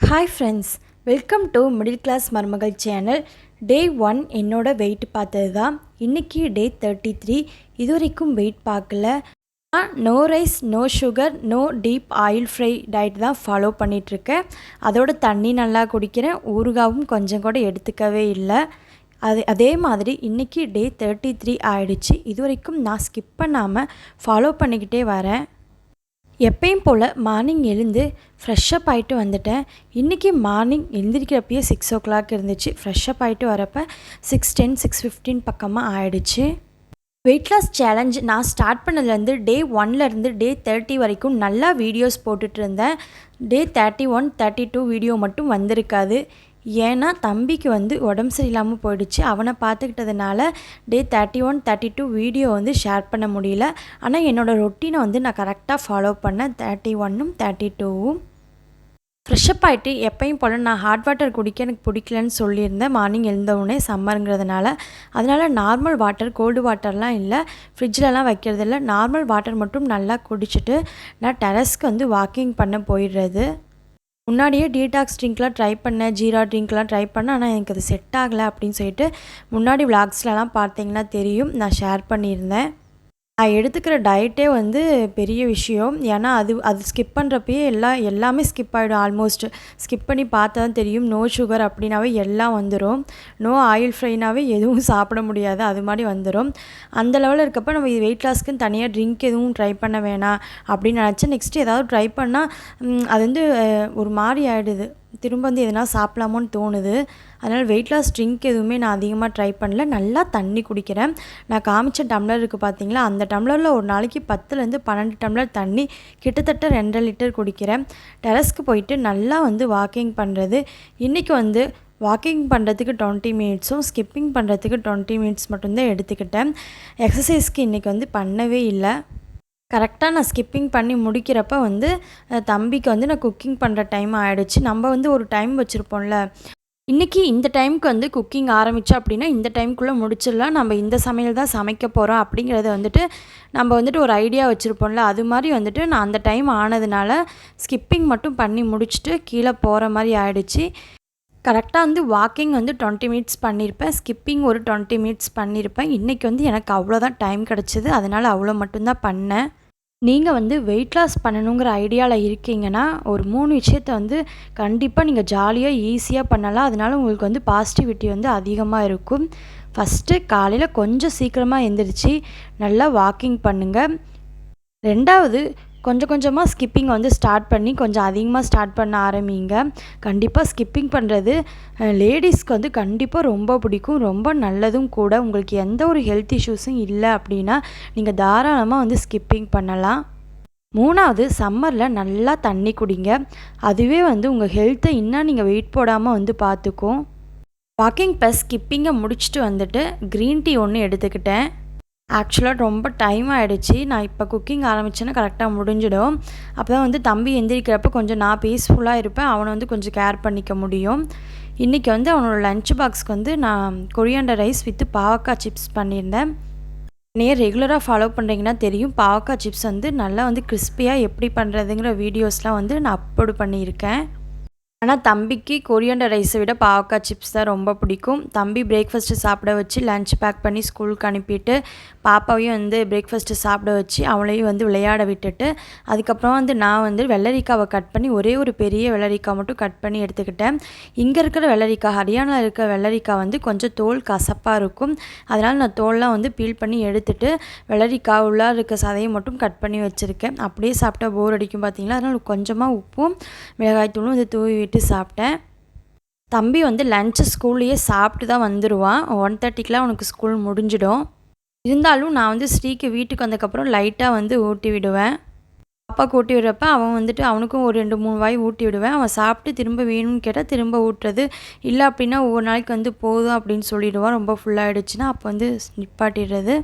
Hi friends welcome to middle class மருமகள் channel day one என்னோட weight பார்த்தது தான் இன்றைக்கி டே தேர்ட்டி த்ரீ இது வரைக்கும் வெயிட் பார்க்கல. நான் no rice no sugar no deep oil fry diet தான் ஃபாலோ பண்ணிகிட்ருக்கேன் அதோட தண்ணி நல்லா குடிக்கிறேன். ஊறுகாவும் கொஞ்சம் கூட எடுத்துக்கவே இல்லை. அது அதே மாதிரி இன்றைக்கி டே தேர்ட்டி த்ரீ ஆகிடுச்சு இது வரைக்கும் நான் ஸ்கிப் பண்ணாமல் ஃபாலோ பண்ணிக்கிட்டே வரேன். எப்பயும் போல் மார்னிங் எழுந்து ஃப்ரெஷ்ஷப் ஆகிட்டு வந்துட்டேன். இன்றைக்கி மார்னிங் எழுந்திரிக்கிறப்பயே சிக்ஸ் ஓ கிளாக் இருந்துச்சு ஃப்ரெஷ்ஷப் ஆகிட்டு வரப்போ சிக்ஸ் டென் சிக்ஸ் ஃபிஃப்டீன் பக்கமாக ஆயிடுச்சு. வெயிட் லாஸ் சேலஞ்ச் நான் ஸ்டார்ட் பண்ணதுலேருந்து டே ஒன்லேருந்து டே தேர்ட்டி வரைக்கும் நல்லா videos போட்டுட்ருந்தேன் day thirty one thirty two video மட்டும் வந்திருக்காது. ஏன்னா தம்பிக்கு வந்து உடம்பு சரியில்லாமல் போயிடுச்சு. அவனை பார்த்துக்கிட்டதுனால day thirty one thirty two video வந்து ஷேர் பண்ண முடியல. ஆனால் என்னோடய ரொட்டீனை வந்து நான் கரெக்டாக ஃபாலோ பண்ணேன். தேர்ட்டி ஒன்னும் தேர்ட்டி டூவும் ஃப்ரெஷ்அப் ஆகிட்டு எப்பயும் போல் நான் ஹாட் வாட்டர் குடிக்க எனக்கு பிடிக்கலன்னு சொல்லியிருந்தேன். மார்னிங் எழுந்தவுடனே சம்மருங்கிறதுனால அதனால் நார்மல் வாட்டர் கோல்டு வாட்டர்லாம் இல்லை. ஃப்ரிட்ஜிலலாம் வைக்கிறது இல்லை நார்மல் வாட்டர் மட்டும் நல்லா குடிச்சிட்டு நான் டெரஸ்க்கு வந்து வாக்கிங் பண்ண போயிடுறது. முன்னாடியே டீடாக்ஸ் ட்ரிங்க்லாம் ட்ரை பண்ணேன் ஜீரா ட்ரிங்க்லாம் ட்ரை பண்ணேன் ஆனால் எனக்கு அது செட் ஆகலை அப்படின்னு சொல்லிட்டு முன்னாடி விளாக்ஸ்லலாம் பார்த்தீங்கன்னா தெரியும். நான் ஷேர் பண்ணியிருந்தேன். நான் எடுத்துக்கிற டயட்டே வந்து பெரிய விஷயம். ஏன்னா அது அது ஸ்கிப் பண்ணுறப்பயே எல்லாம் எல்லாமே ஸ்கிப் ஆகிடும் ஆல்மோஸ்ட் ஸ்கிப் பண்ணி பார்த்தா தான் தெரியும். நோ சுகர் அப்படின்னாவே எல்லாம் வந்துடும் நோ ஆயில் ஃப்ரைனாவே எதுவும் சாப்பிட முடியாது. அது மாதிரி வந்துடும் அந்த லெவலில் இருக்கப்போ நம்ம வெயிட் லாஸ்க்குன்னு தனியாக ட்ரிங்க் எதுவும் ட்ரை பண்ண வேணாம் அப்படின்னு நினச்சி நெக்ஸ்ட்டு ஏதாவது ட்ரை பண்ணால் அது வந்து ஒரு மாதிரி ஆகிடுது திரும்ப வந்து எதனா சாப்பிட்லாமோன்னு தோணுது. அதனால் வெயிட் லாஸ் ட்ரிங்க் எதுவுமே நான் அதிகமாக ட்ரை பண்ணல. நல்லா தண்ணி குடிக்கிறேன். நான் காமிச்ச டம்ளர் இருக்குது பார்த்தீங்களா அந்த டம்ளரில் ஒரு நாளைக்கு பத்துலேருந்து பன்னெண்டு டம்ளர் தண்ணி கிட்டத்தட்ட ரெண்டரை லிட்டர் குடிக்கிறேன். டெரஸ்க்கு போயிட்டு நல்லா வந்து வாக்கிங் பண்ணுறது இன்றைக்கி வந்து வாக்கிங் பண்ணுறதுக்கு டுவெண்ட்டி மினிட்ஸும் ஸ்கிப்பிங் பண்ணுறதுக்கு டுவெண்ட்டி மினிட்ஸ் மட்டும்தான் எடுத்துக்கிட்டேன். எக்ஸசைஸ்க்கு இன்றைக்கி வந்து பண்ணவே இல்லை. கரெக்டாக நான் ஸ்கிப்பிங் பண்ணி முடிக்கிறப்ப வந்து தம்பிக்கு வந்து நான் குக்கிங் பண்ணுற டைம் ஆகிடுச்சு நம்ம வந்து ஒரு டைம் வச்சுருப்போம்ல. இன்றைக்கி இந்த டைமுக்கு வந்து குக்கிங் ஆரம்பித்தோம் அப்படின்னா இந்த டைமுக்குள்ளே முடிச்சிடலாம். நம்ம இந்த சமையல் தான் சமைக்க போகிறோம் அப்படிங்கிறத வந்துட்டு நம்ம வந்துட்டு ஒரு ஐடியா வச்சுருப்போம்ல. அது மாதிரி வந்துட்டு நான் அந்த டைம் ஆனதுனால ஸ்கிப்பிங் மட்டும் பண்ணி முடிச்சுட்டு கீழே போகிற மாதிரி ஆயிடுச்சு. கரெக்டாக வந்து வாக்கிங் வந்து டுவெண்ட்டி மினிட்ஸ் பண்ணியிருப்பேன் ஸ்கிப்பிங் ஒரு டுவெண்ட்டி மினிட்ஸ் பண்ணியிருப்பேன் இன்றைக்கி வந்து எனக்கு அவ்வளோதான் டைம் கிடச்சிது. அதனால் அவ்வளோ மட்டும்தான் பண்ணேன். நீங்கள் வந்து வெயிட் லாஸ் பண்ணணுங்கிற ஐடியாவில் இருக்கீங்கன்னா ஒரு மூணு விஷயத்த வந்து கண்டிப்பாக நீங்கள் ஜாலியாக ஈஸியாக பண்ணலாம். அதனால உங்களுக்கு வந்து பாசிட்டிவிட்டி வந்து அதிகமாக இருக்கும். ஃபஸ்ட்டு காலையில் கொஞ்சம் சீக்கிரமாக எழுந்திரிச்சு நல்லா வாக்கிங் பண்ணுங்கள் ரெண்டாவது கொஞ்சம் கொஞ்சமாக ஸ்கிப்பிங் வந்து ஸ்டார்ட் பண்ணி கொஞ்சம் அதிகமாக ஸ்டார்ட் பண்ண ஆரம்பிங்க. கண்டிப்பாக ஸ்கிப்பிங் பண்ணுறது லேடிஸ்க்கு வந்து கண்டிப்பாக ரொம்ப பிடிக்கும். ரொம்ப நல்லதும் கூட. உங்களுக்கு எந்த ஒரு ஹெல்த் இஷ்யூஸும் இல்லை அப்படின்னா நீங்கள் தாராளமாக வந்து ஸ்கிப்பிங் பண்ணலாம். மூணாவது சம்மரில் நல்லா தண்ணி குடிங்க. அதுவே வந்து உங்கள் ஹெல்த்தை இன்னும் நீங்கள் வெயிட் போடாமல் வந்து பார்த்துக்கும் வாக்கிங் ப்ளஸ் ஸ்கிப்பிங்கை முடிச்சுட்டு வந்துட்டு க்ரீன் டீ ஒன்று எடுத்துக்கிட்டேன். ஆக்சுவலாக ரொம்ப டைம் ஆகிடுச்சு நான் இப்போ குக்கிங் ஆரம்பித்தேன்னா கரெக்டாக முடிஞ்சிடும். அப்போ தான் வந்து தம்பி எந்திரிக்கிறப்ப கொஞ்சம் நான் பீஸ்ஃபுல்லாக இருப்பேன். அவனை வந்து கொஞ்சம் கேர் பண்ணிக்க முடியும். இன்றைக்கி வந்து அவனோட லஞ்ச் பாக்ஸ்க்கு வந்து நான் கொரியாண்டர் ரைஸ் வித்து பாவக்காய் சிப்ஸ் பண்ணியிருந்தேன். நீ ரெகுலராக ஃபாலோ பண்ணுறீங்கன்னா தெரியும். பாவக்காய் சிப்ஸ் வந்து நல்லா வந்து கிறிஸ்பியாக எப்படி பண்ணுறதுங்கிற வீடியோஸ்லாம் வந்து நான் அப்லோடு பண்ணியிருக்கேன். ஆனால் தம்பிக்கு கொரியண்டர் ரைஸை விட பாவக்காய் சிப்ஸ் தான் ரொம்ப பிடிக்கும். தம்பி பிரேக்ஃபாஸ்ட்டு சாப்பிட வச்சு லஞ்ச் பேக் பண்ணி ஸ்கூலுக்கு அனுப்பிட்டு பாப்பாவையும் வந்து பிரேக்ஃபாஸ்ட்டு சாப்பிட வச்சு அவளையும் வந்து விளையாட விட்டுட்டு அதுக்கப்புறம் வந்து நான் வந்து வெள்ளரிக்காவை கட் பண்ணி ஒரே ஒரு பெரிய வெள்ளரிக்காய் மட்டும் கட் பண்ணி எடுத்துக்கிட்டேன். இங்கே இருக்கிற வெள்ளரிக்காய் ஹரியானாவில் இருக்கிற வெள்ளரிக்காய் வந்து கொஞ்சம் தோல் கசப்பாக இருக்கும். அதனால் நான் தோல்லாம் வந்து பீல் பண்ணி எடுத்துட்டு வெள்ளரிக்காய் உள்ளார இருக்க சதையை மட்டும் கட் பண்ணி வச்சுருக்கேன். அப்படியே சாப்பிட்டா போர் அடிக்கும் பார்த்தீங்களா அதனால் கொஞ்சமாக உப்பும் மிளகாய்த்தூளும் வந்து தூவி போயிட்டு சாப்பிட்டேன். தம்பி வந்து லஞ்சு ஸ்கூல்லையே சாப்பிட்டு தான் வந்துடுவான் ஒன் தேர்ட்டிக்கெலாம் அவனுக்கு ஸ்கூல் முடிஞ்சிடும். இருந்தாலும் நான் வந்து ஸ்ரீக்கு வீட்டுக்கு வந்ததுக்கப்புறம் லைட்டாக வந்து ஊட்டி விடுவேன். அப்பா ஊட்டி விடுறப்ப அவன் வந்துட்டு அவனுக்கும் ஒரு ரெண்டு மூணு வாய் ஊட்டி விடுவேன். அவன் சாப்பிட்டு திரும்ப வேணும்னு கேட்டால் திரும்ப ஊட்டுறது. இல்லை அப்படின்னா ஒவ்வொரு நாளைக்கு வந்து போதும் அப்படின்னு சொல்லிடுவான். ரொம்ப ஃபுல்லாகிடுச்சுன்னா அப்போ வந்து நிப்பாட்டிடுறது.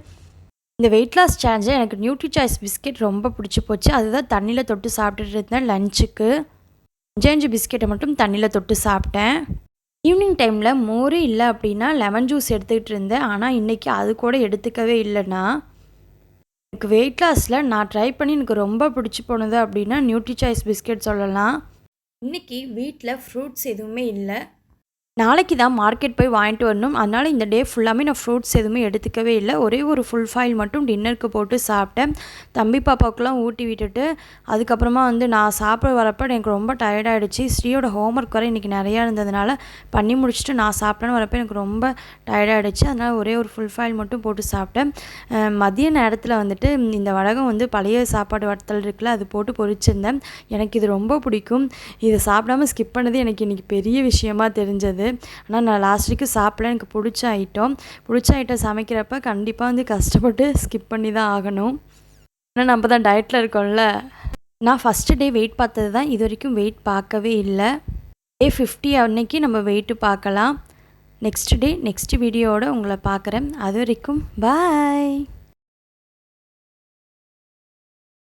இந்த வெயிட் லாஸ் சேலஞ்சை எனக்கு நியூட்ரி சாய்ஸ் பிஸ்கெட் ரொம்ப பிடிச்சி போச்சு. அதுதான் தண்ணியில் தொட்டு சாப்பிட்டுட்டு இருந்தேன் லஞ்சுக்கு அஞ்சு பிஸ்கெட்டை மட்டும் தண்ணியில் தொட்டு சாப்பிட்டேன். ஈவினிங் டைமில் மோரே இல்லை அப்படின்னா லெமன் ஜூஸ் எடுத்துக்கிட்டு இருந்தேன். ஆனால் இன்றைக்கி அது கூட எடுத்துக்கவே இல்லைன்னா எனக்கு வெயிட் லாஸில் நான் ட்ரை பண்ணி எனக்கு ரொம்ப பிடிச்சி போனது அப்படின்னா நியூட்ரி சாய்ஸ் பிஸ்கெட் சொல்லலாம். இன்றைக்கி வீட்டில் ஃப்ரூட்ஸ் எதுவுமே இல்லை. நாளைக்கு தான் மார்க்கெட் போய் வாங்கிட்டு வரணும். அதனால் இந்த டே ஃபுல்லாமே நான் ஃப்ரூட்ஸ் எதுவுமே எடுத்துக்கவே இல்லை. ஒரே ஒரு ஃபுல் ஃபாயில் மட்டும் டின்னருக்கு போட்டு சாப்பிட்டேன். தம்பி பாப்பாவுக்குலாம் ஊட்டி விட்டுட்டு அதுக்கப்புறமா வந்து நான் சாப்பிட வரப்போ எனக்கு ரொம்ப டயர்டாயிடுச்சு ஸ்ரீயோட ஹோம்ஒர்க் வர இன்றைக்கி நிறையா இருந்ததுனால பண்ணி முடிச்சுட்டு நான் சாப்பிட்டேன்னு வரப்போ எனக்கு ரொம்ப டயர்டாயிடுச்சு அதனால் ஒரே ஒரு ஃபுல் ஃபாயில் மட்டும் போட்டு சாப்பிட்டேன். மதிய நேரத்தில் வந்துட்டு இந்த வடகம் வந்து பழைய சாப்பாடு வடத்தல் இருக்குல்ல அது போட்டு பொறிச்சிருந்தேன் எனக்கு இது ரொம்ப பிடிக்கும். இதை சாப்பிடாம ஸ்கிப் பண்ணது எனக்கு இன்றைக்கி பெரிய விஷயமா தெரிஞ்சது. ஆனால் நான் லாஸ்ட் வரைக்கும் சாப்பிட எனக்கு பிடிச்ச ஐட்டம் பிடிச்ச ஐட்டம் சமைக்கிறப்ப கண்டிப்பாக வந்து கஷ்டப்பட்டு ஸ்கிப் பண்ணி தான் ஆகணும். ஆனால் நம்ம தான் டயட்டில் இருக்கோம்ல. நான் ஃபஸ்ட்டு டே வெயிட் பார்த்தது தான். இது வரைக்கும் வெயிட் பார்க்கவே இல்லை. டே ஃபிஃப்டி அன்னைக்கு நம்ம வெயிட்டு பார்க்கலாம். நெக்ஸ்ட் டே நெக்ஸ்ட் வீடியோவோட உங்களை பார்க்குறேன். அது வரைக்கும் பாய்